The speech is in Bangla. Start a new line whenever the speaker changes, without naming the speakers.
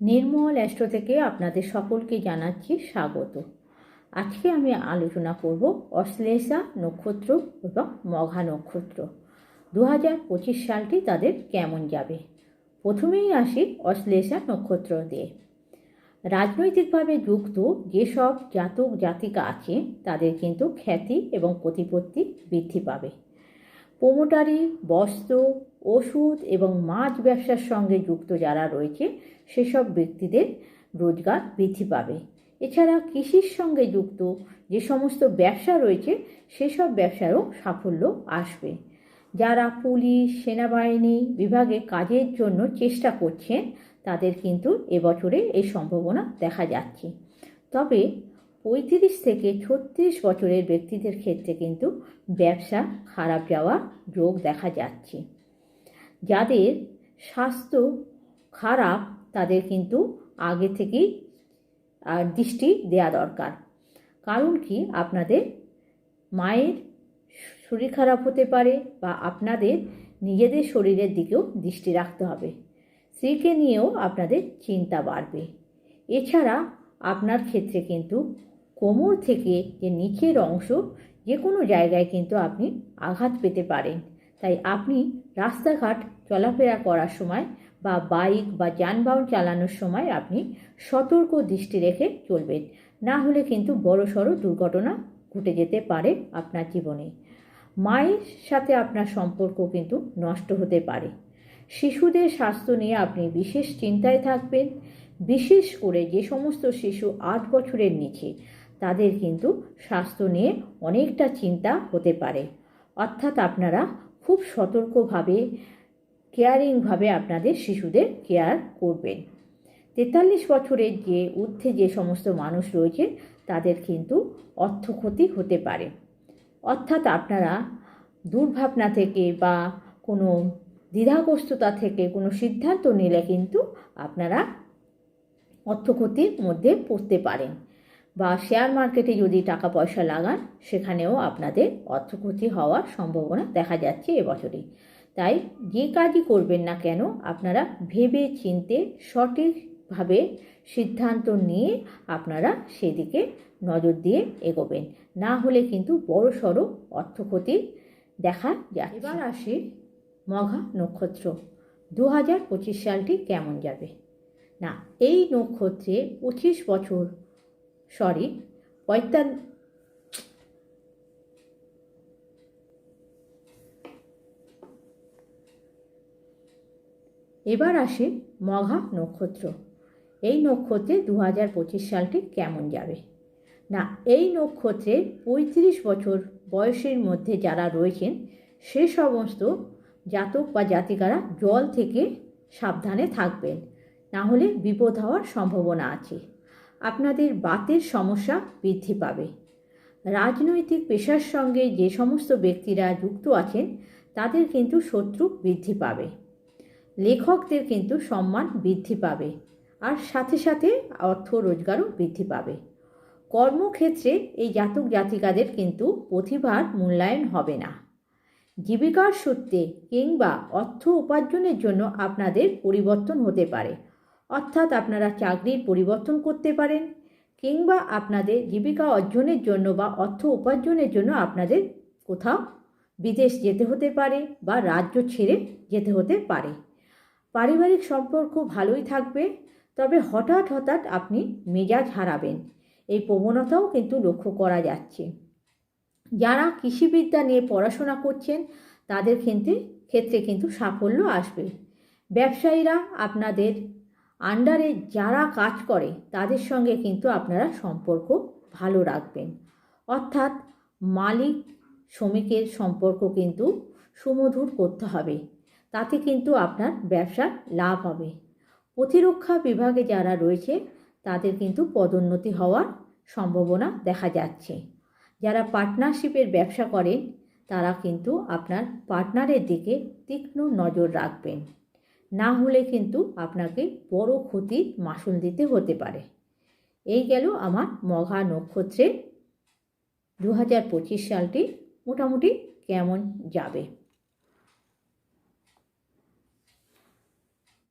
নির্মল অ্যাস্ট্রো থেকে আপনাদের সকলকে জানাচ্ছি স্বাগত। আজকে আমি আলোচনা করব অশ্লেষা নক্ষত্র এবং মঘা নক্ষত্র। দু হাজার পঁচিশ সালটি তাদের কেমন যাবে? প্রথমেই আসি অশ্লেষা নক্ষত্র দিয়ে। রাজনৈতিকভাবে যুক্ত যেসব জাতক জাতিকা আছে, তাদের কিন্তু খ্যাতি এবং প্রতিপত্তি বৃদ্ধি পাবে। প্রোমোটারি, বস্ত্র ওষুধ এবং মাছ ব্যবসার সঙ্গে যুক্ত যারা রয়েছে, সেসব ব্যক্তিদের রোজগার বৃদ্ধি পাবে। এছাড়া কৃষির সঙ্গে যুক্ত যে সমস্ত ব্যবসা রয়েছে, সেসব ব্যবসারও সাফল্য আসবে। যারা পুলিশ, সেনাবাহিনী বিভাগে কাজের জন্য চেষ্টা করছেন, তাদের কিন্তু এবছরে এই সম্ভাবনা দেখা যাচ্ছে। তবে পঁয়ত্রিশ থেকে ছত্রিশ বছরের ব্যক্তিদের ক্ষেত্রে কিন্তু ব্যবসা খারাপ যাওয়ার যোগ দেখা যাচ্ছে। যাদের স্বাস্থ্য খারাপ, তাদের কিন্তু আগে থেকেই দৃষ্টি দেওয়া দরকার। কারণ কি? আপনাদের মায়ের শরীর খারাপ হতে পারে বা আপনাদের নিজেদের শরীরের দিকেও দৃষ্টি রাখতে হবে। স্ত্রীকে নিয়েও আপনাদের চিন্তা বাড়বে। এছাড়া আপনার ক্ষেত্রে কিন্তু কোমর থেকে যে নিচের অংশ, যে কোনো জায়গায় কিন্তু আপনি আঘাত পেতে পারেন। তাই আপনি রাস্তাঘাট চলাফেরা করার সময় বা বাইক বা যানবাহন চালানোর সময় আপনি সতর্ক দৃষ্টি রেখে চলবেন। না হলে কিন্তু বড় সড়ো দুর্ঘটনা ঘটে যেতে পারে আপনার জীবনে। মায়ের সাথে আপনার সম্পর্ক কিন্তু নষ্ট হতে পারে। শিশুদের স্বাস্থ্য নিয়ে আপনি বিশেষ চিন্তায় থাকবেন। বিশেষ করে যে সমস্ত শিশু আট বছরের নিচে, তাদের কিন্তু স্বাস্থ্য নিয়ে অনেকটা চিন্তা হতে পারে। অর্থাৎ আপনারা খুব সতর্কভাবে কেয়ারিংভাবে আপনাদের শিশুদের কেয়ার করবেন তেতাল্লিশ বছরের যে ঊর্ধ্বে যে সমস্ত মানুষ রয়েছে, তাদের কিন্তু অর্থক্ষতি হতে পারে। অর্থাৎ আপনারা দুর্ভাবনা থেকে বা কোনো দ্বিধাগ্রস্ততা থেকে কোনো সিদ্ধান্ত নিলে কিন্তু আপনারা অর্থক্ষতির মধ্যে পড়তে পারেন। বা শেয়ার মার্কেটে যদি টাকা পয়সা লাগান, সেখানেও আপনাদের অর্থক্ষতি হওয়ার সম্ভাবনা দেখা যাচ্ছে এবছরে। তাই যে কাজই করবেন না কেন, আপনারা ভেবে চিনতে সঠিকভাবে সিদ্ধান্ত নিয়ে আপনারা সেদিকে নজর দিয়ে এগোবেন। না হলে কিন্তু বড় সড়ো অর্থক্ষতি দেখা যায় এবার আসি মঘা নক্ষত্র। দু হাজার পঁচিশ সালটি কেমন যাবে? না, এই নক্ষত্রে পঁচিশ বছর সরি পঁয়তান্ন এবার আসে মঘা নক্ষত্র। এই নক্ষত্রে দু হাজার পঁচিশ সালটি কেমন যাবে? না, এই নক্ষত্রে পঁয়ত্রিশ বছর বয়সের মধ্যে যারা রয়েছেন, সে সমস্ত জাতক বা জাতিকারা জল থেকে সাবধানে থাকবেন। না হলে বিপদ হওয়ার সম্ভাবনা আছে। আপনাদের বাতের সমস্যা বৃদ্ধি পাবে। রাজনৈতিক পেশার সঙ্গে যে সমস্ত ব্যক্তিরা যুক্ত আছেন, তাদের কিন্তু শত্রু বৃদ্ধি পাবে। লেখকদের কিন্তু সম্মান বৃদ্ধি পাবে আর সাথে সাথে অর্থ রোজগারও বৃদ্ধি পাবে। কর্মক্ষেত্রে এই জাতক জাতিকাদের কিন্তু প্রতিভার মূল্যায়ন হবে না। জীবিকার সূত্রে কিংবা অর্থ উপার্জনের জন্য আপনাদের পরিবর্তন হতে পারে। অর্থাৎ আপনারা চাকরির পরিবর্তন করতে পারেন কিংবা আপনাদের জীবিকা অর্জনের জন্য বা অর্থ উপার্জনের জন্য আপনাদের কোথাও বিদেশ যেতে হতে পারে বা রাজ্য ছেড়ে যেতে হতে পারে। পারিবারিক সম্পর্ক ভালোই থাকবে, তবে হঠাৎ হঠাৎ আপনি মেজাজ হারাবেন। এই প্রবণতাও কিন্তু লক্ষ্য করা যাচ্ছে। যারা কৃষিবিদ্যা নিয়ে পড়াশোনা করছেন, তাদের ক্ষেত্রে ক্ষেত্রে কিন্তু সাফল্য আসবে। ব্যবসায়ীরা আপনাদের আন্ডারে যারা কাজ করে, তাদের সঙ্গে কিন্তু আপনারা সম্পর্ক ভালো রাখবেন। অর্থাৎ মালিক, শ্রমিকের সম্পর্ক কিন্তু সুমধুর করতে হবে। তাতে কিন্তু আপনার ব্যবসার লাভ হবে। প্রতিরক্ষা বিভাগে যারা রয়েছে, তাদের কিন্তু পদোন্নতি হওয়ার সম্ভাবনা দেখা যাচ্ছে। যারা পার্টনারশিপের ব্যবসা করেন, তারা কিন্তু আপনার পার্টনারের দিকে তীক্ষ্ণ নজর রাখবেন। না হলে কিন্তু আপনাকে বড় ক্ষতির মাসুল দিতে হতে পারে। এই গেল আমার মঘা নক্ষত্রে দু হাজার পঁচিশ সালটি। মোটামুটি কেমন যাবে?